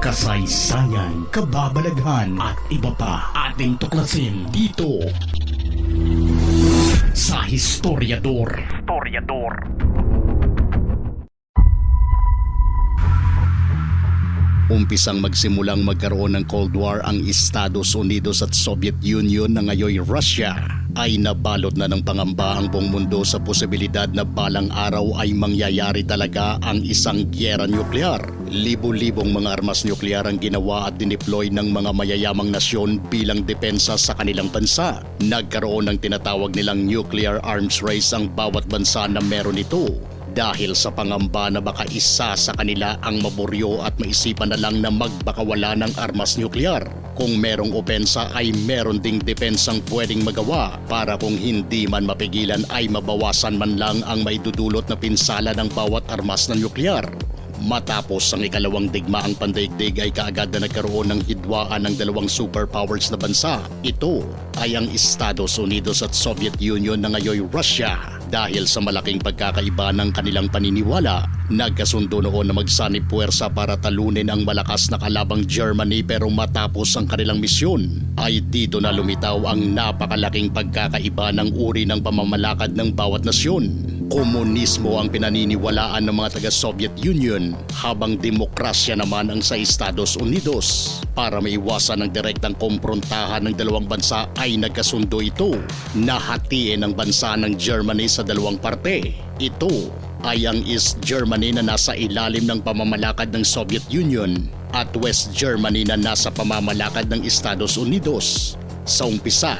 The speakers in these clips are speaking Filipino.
kasaysayan, kababalaghan at iba pa ating tuklasin dito sa Historiador. Historiador. Umpisang magsimulang magkaroon ng Cold War ang Estados Unidos at Soviet Union na ngayoy Russia ay nabalot na ng pangamba ang buong mundo sa posibilidad na balang araw ay mangyayari talaga ang isang gyera nuklear. Libo-libong mga armas nuklear ang ginawa at dineploy ng mga mayayamang nasyon bilang depensa sa kanilang bansa. Nagkaroon ng tinatawag nilang nuclear arms race ang bawat bansa na meron ito dahil sa pangamba na baka isa sa kanila ang maburyo at maisipan na lang na magbakawala ng armas nuklear. Kung merong opensa ay meron ding depensang pwedeng magawa para kung hindi man mapigilan ay mabawasan man lang ang maidudulot na pinsala ng bawat armas na nuklear. Matapos ang ikalawang digmaang pandaigdig ay kaagad na nagkaroon ng hidwaan ng dalawang superpowers na bansa. Ito ay ang Estados Unidos at Soviet Union na ngayoy Russia. Dahil sa malaking pagkakaiba ng kanilang paniniwala, nagkasundo noon na magsanib puwersa para talunin ang malakas na kalabang Germany pero matapos ang kanilang misyon ay dito na lumitaw ang napakalaking pagkakaiba ng uri ng pamamalakad ng bawat nasyon. Komunismo ang pinaniniwalaan ng mga taga-Soviet Union habang demokrasya naman ang sa Estados Unidos. Para maiwasan ang direktang komprontahan ng dalawang bansa ay nagkasundo ito na hatiin ang bansa ng Germany sa dalawang parte. Ito ay ang East Germany na nasa ilalim ng pamamalakad ng Soviet Union at West Germany na nasa pamamalakad ng Estados Unidos. Sa umpisa,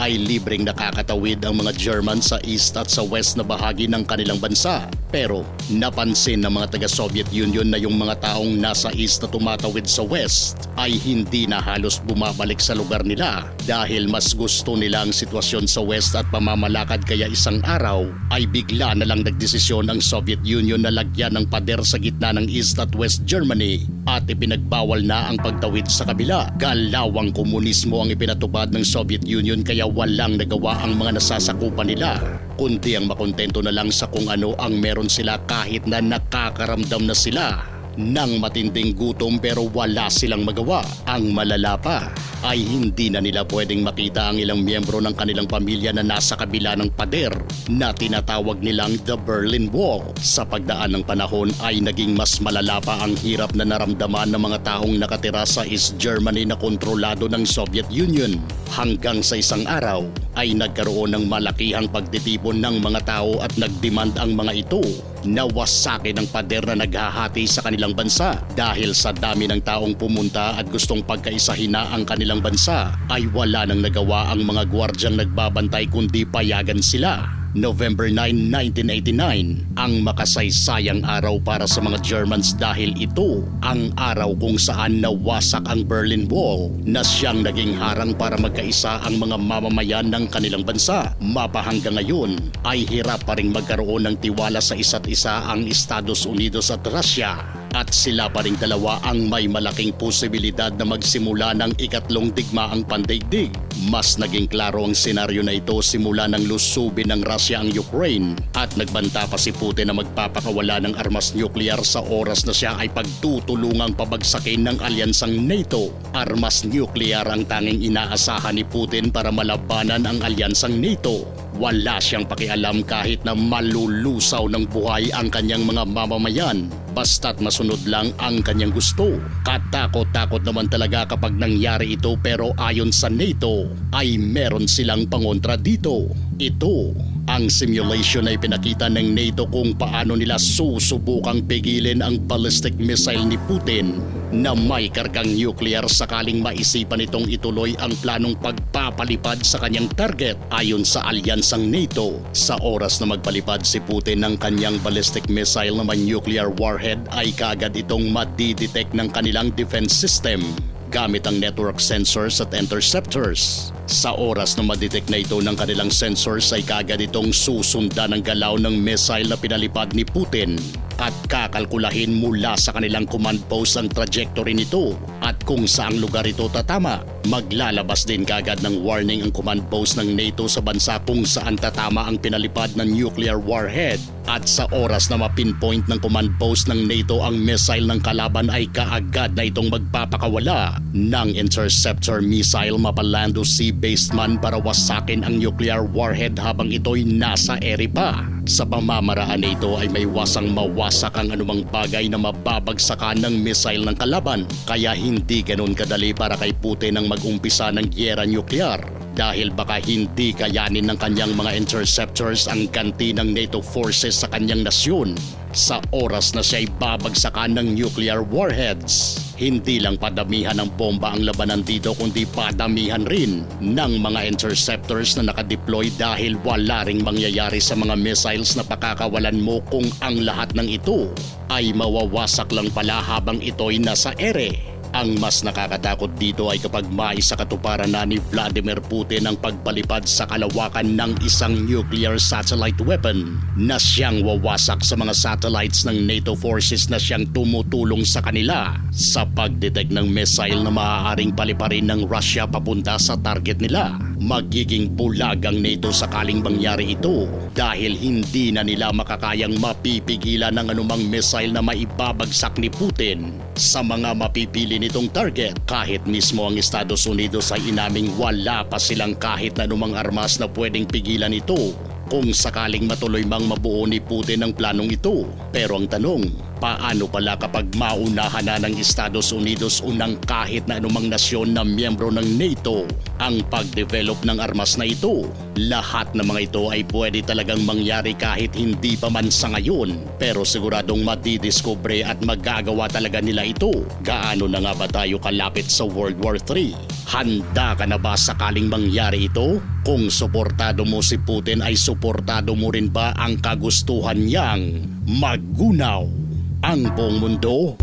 ay libreng nakakatawid ang mga German sa east at sa west na bahagi ng kanilang bansa. Pero napansin ng mga taga-Soviet Union na yung mga taong nasa east na tumatawid sa west ay hindi na halos bumabalik sa lugar nila dahil mas gusto nila ang sitwasyon sa west at pamamalakad kaya isang araw ay bigla na lang nagdesisyon ang Soviet Union na lagyan ng pader sa gitna ng East at West Germany at ipinagbawal na ang pagtawid sa kabila. Galawang komunismo ang ipinatupad ng Soviet Union kaya walang nagawa ang mga nasasakupan nila kundi ang makontento na lang sa kung ano ang meron sila kahit na nakakaramdam na sila ng matinding gutom pero wala silang magawa. Ang malala pa ay hindi na nila pwedeng makita ang ilang miyembro ng kanilang pamilya na nasa kabila ng pader na tinatawag nilang The Berlin Wall. Sa pagdaan ng panahon ay naging mas malala pa ang hirap na naramdaman ng mga taong nakatira sa East Germany na kontrolado ng Soviet Union. Hanggang sa isang araw ay nagkaroon ng malakihang pagtitipon ng mga tao at nagdemand ang mga ito na wasakin ang pader na naghahati sa kanilang bansa dahil sa dami ng taong pumunta at gustong pagkaisahin ang kanilang bansa ay wala nang nagawa ang mga gwardyang nagbabantay kundi payagan sila. November 9, 1989, ang makasaysayang araw para sa mga Germans dahil ito ang araw kung saan nawasak ang Berlin Wall na siyang naging harang para magkaisa ang mga mamamayan ng kanilang bansa. Mapahanggang ngayon ay hirap pa rin magkaroon ng tiwala sa isa't isa ang Estados Unidos at Russia at sila pa ring dalawa ang may malaking posibilidad na magsimula ng ikatlong digmaang pandaigdig. Mas naging klaro ang senaryo na ito simula ng lusubin ng Russia ang Ukraine at nagbanta pa si Putin na magpapakawala ng armas nuklear sa oras na siya ay pagtutulungang pabagsakin ng alyansang NATO. Armas nuklear ang tanging inaasahan ni Putin para malabanan ang alyansang NATO. Wala siyang pakialam kahit na malulusaw ng buhay ang kanyang mga mamamayan basta't masunod lang ang kanyang gusto. Katakot-takot naman talaga kapag nangyari ito pero ayon sa NATO ay meron silang pangontra dito. Ito ang simulation na ipinakita ng NATO kung paano nila susubukang pigilin ang ballistic missile ni Putin na may kargang nuclear sakaling maisipan itong ituloy ang planong pagpapalipad sa kanyang target ayon sa alyansang NATO. Sa oras na magpalipad si Putin ng kanyang ballistic missile na may nuclear warhead ay kaagad itong madidetect ng kanilang defense system gamit ang network sensors at interceptors. Sa oras na madetect na ito ng kanilang sensors ay kagad itong susundan ng galaw ng missile na pinalipad ni Putin at kakalkulahin mula sa kanilang command post ang trajectory nito at kung saang lugar ito tatama Maglalabas din kagad ng warning ang command post ng NATO sa bansa kung saan tatama ang pinalipad ng nuclear warhead at sa oras na mapinpoint ng command post ng NATO ang missile ng kalaban ay kaagad na itong magpapakawala ng interceptor missile mapalando sea-based man para wasakin ang nuclear warhead habang ito'y nasa ere pa. Sa pamamaraan na ito ay may wasang mawasak ang anumang bagay na mababagsakan ng missile ng kalaban. Kaya hindi ganun kadali para kay Putin ang mag-umpisa ng gyera nuklear dahil baka hindi kayanin ng kanyang mga interceptors ang ganti ng NATO forces sa kanyang nasyon sa oras na siya'y babagsakan ng nuclear warheads. Hindi lang padamihan ng bomba ang labanan dito kundi padamihan rin ng mga interceptors na nakadeploy dahil wala ring mangyayari sa mga missiles na pakakawalan mo kung ang lahat ng ito ay mawawasak lang pala habang ito'y nasa ere. Ang mas nakakatakot dito ay kapag maisa katuparan na ni Vladimir Putin ang pagpalipad sa kalawakan ng isang nuclear satellite weapon na siyang wawasak sa mga satellites ng NATO forces na siyang tumutulong sa kanila sa pagdetect ng missile na maaaring paliparin ng Russia papunta sa target nila. Magiging bulag ang NATO sakaling mangyari ito dahil hindi na nila makakayang mapipigilan ng anumang missile na maibabagsak ni Putin sa mga mapipili nitong target kahit mismo ang Estados Unidos ay inaming wala pa silang kahit anumang armas na pwedeng pigilan ito kung sakaling matuloy mang mabuo ni Putin ang planong ito. Pero ang tanong, paano pala kapag maunahan na ng Estados Unidos unang kahit na anumang nasyon na miyembro ng NATO ang pag-develop ng armas na ito? Lahat ng mga ito ay pwede talagang mangyari kahit hindi pa man sa ngayon. Pero siguradong madidiskubre at magagawa talaga nila ito. Gaano na nga ba tayo kalapit sa World War III? Handa ka na ba sakaling mangyari ito? Kung suportado mo si Putin ay suportado mo rin ba ang kagustuhan niyang buong mundo?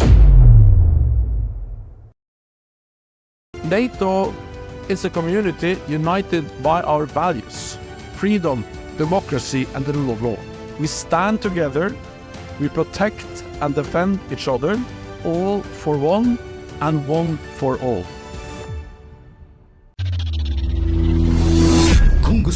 NATO is a community united by our values freedom, democracy, and the rule of law. We stand together, we protect and defend each other, all for one and one for all.